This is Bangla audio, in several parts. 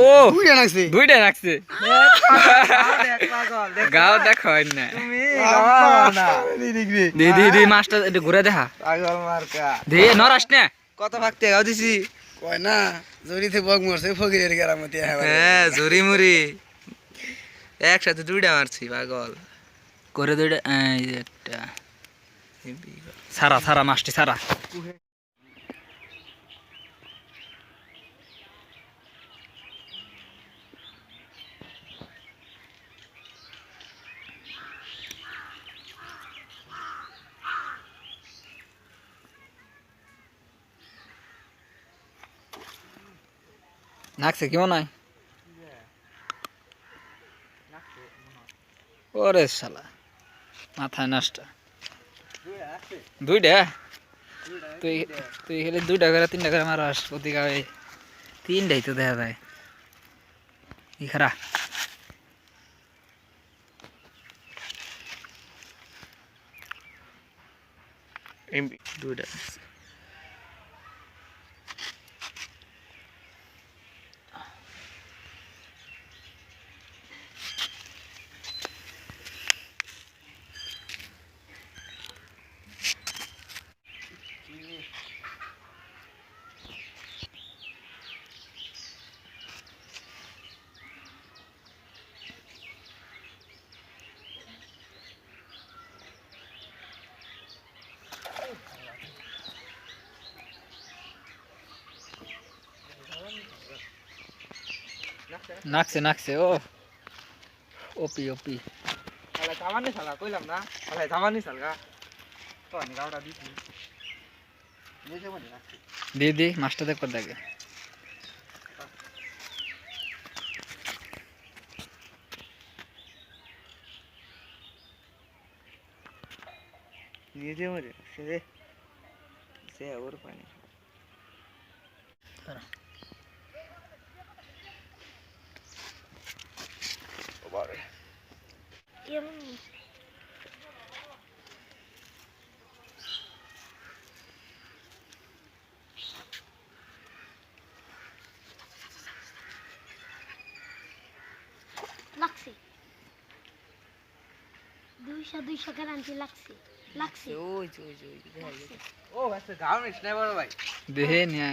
ও দুইটা রাখছে গাও দেখো না। দি দি দি মাছটা একটু ঘুরে দেখা। দি নরাস না। কত ভাগতে গাও দিছি। কয় না জড়িতে বগ মরছে ফকিরের গেরামতি হ্যাঁ জুরি একসাথে দুইটা মারছি পাগল। করে দুইটা একটা। সারা সারা মাছটি সারা। নাকছে কেমন হয়? ওরে শালা মাথায় নষ্ট দুইটা? তুই তুই খেলে দুইটা করে তিনটা করে মারাস প্রতি গায়ে তিনটাই তো দেখা যায়। ই খারা। দুইটা। নাকছে নাকছে ও ওপি ওপি শালা জামানি শালা কইলাম না শালা জামানি শালগা তো আমি গাওটা দিছি দি দি মাছটা দেখ দেখে নিয়ে যে মরে সে রে সে পানি লাগছে দুইশো দুইশো গ্যারান্টি লাগছে লাগছে ওই ওই ওই। ও আচ্ছা গাও নিস না বড় ভাই। দেহে নিয়ে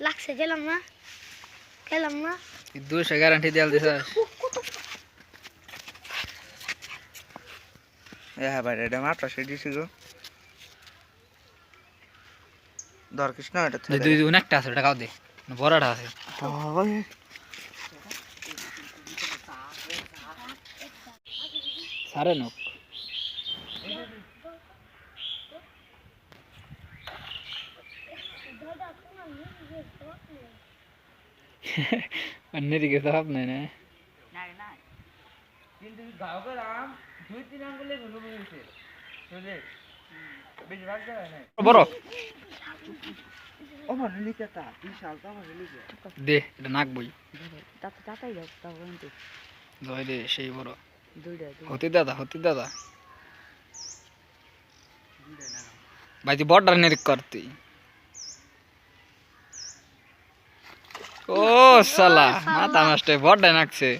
লাগছে গেলাম না? গেলাম না? দুশো গ্যারান্টি দেওয়াল দিস হ্যাঁ ভাই এটা মাত্রা সে দিছি গো দর কৃষ্ণ এটা দুই দুই অনেকটা আছে ওটা গাও দে বড়টা আছে সারে নোক অন্যের দিকে তো ভাব গাও গেলাম দুই তিন আঙ্গুলে ঘুরে বুঝলে? নাই। বড়। ও মানে লিখে তা বিশাল তো আমার লিখে দে এটা নাক বই। তাতে তাতাই যাও তাও কিন্তু জয় দে সেই বড়। হতি দাদা হতি দাদা। ভাই তুই বড় নিরিক করতি ও সালা মাথা নষ্ট বড় নাকছে।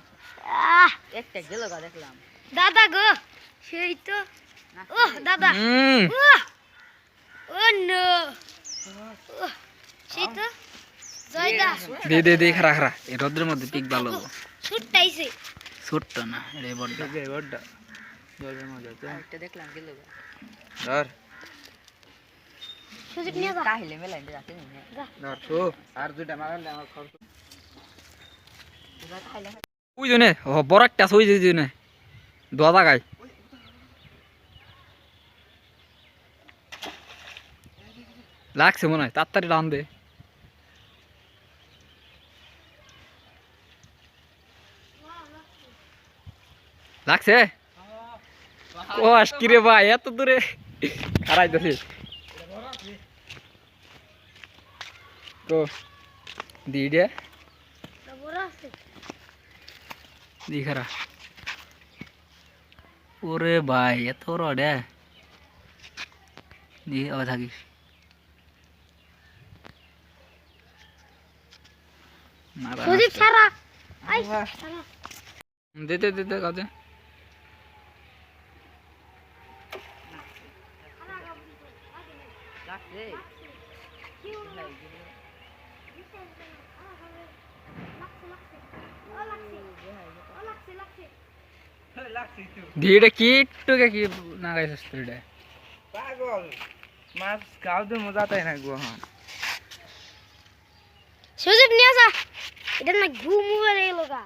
একটা গেল গা দেখলাম। দাদা গো সেই তো। ও দাদা। Oh no. সেই তো। জয়দা দে দে দে খারা খারা এই রোদ্রের মধ্যে পিক ভালো। ছুটটাইছে। ছোট্ট না রে বড়টা বড়টা জলের মধ্যে একটা দেখলাম গেল গা। ধর। সুযোগ নিয়ে যা। কাহিলে মেলাই যাতে নি। ধর তো আর দুইটা মারলে আমার খরচ ওই জনে ও বড় একটা আছে, ওই জনে দোয়া জাগায়। লাগছে মনে হয়, তাড়াতাড়ি রান দে। লাগছে? কস কি রে ভাই, এত দূরে। খারাইতেছে তো দিডে এটা বড় আছে দি খারা ওরে ভাই এত রডে দি আবার থাকিস মারা সুদীপ ছাড়া আই ছাড়া দে দে দে তো দিডে কি টুকে কি না তুই রে পাগল মাছ গাও দে মজা তাই না গো হ্যাঁ সুদীপ নিয়ে আসা এটা না ঘুম উড়ে এলো গা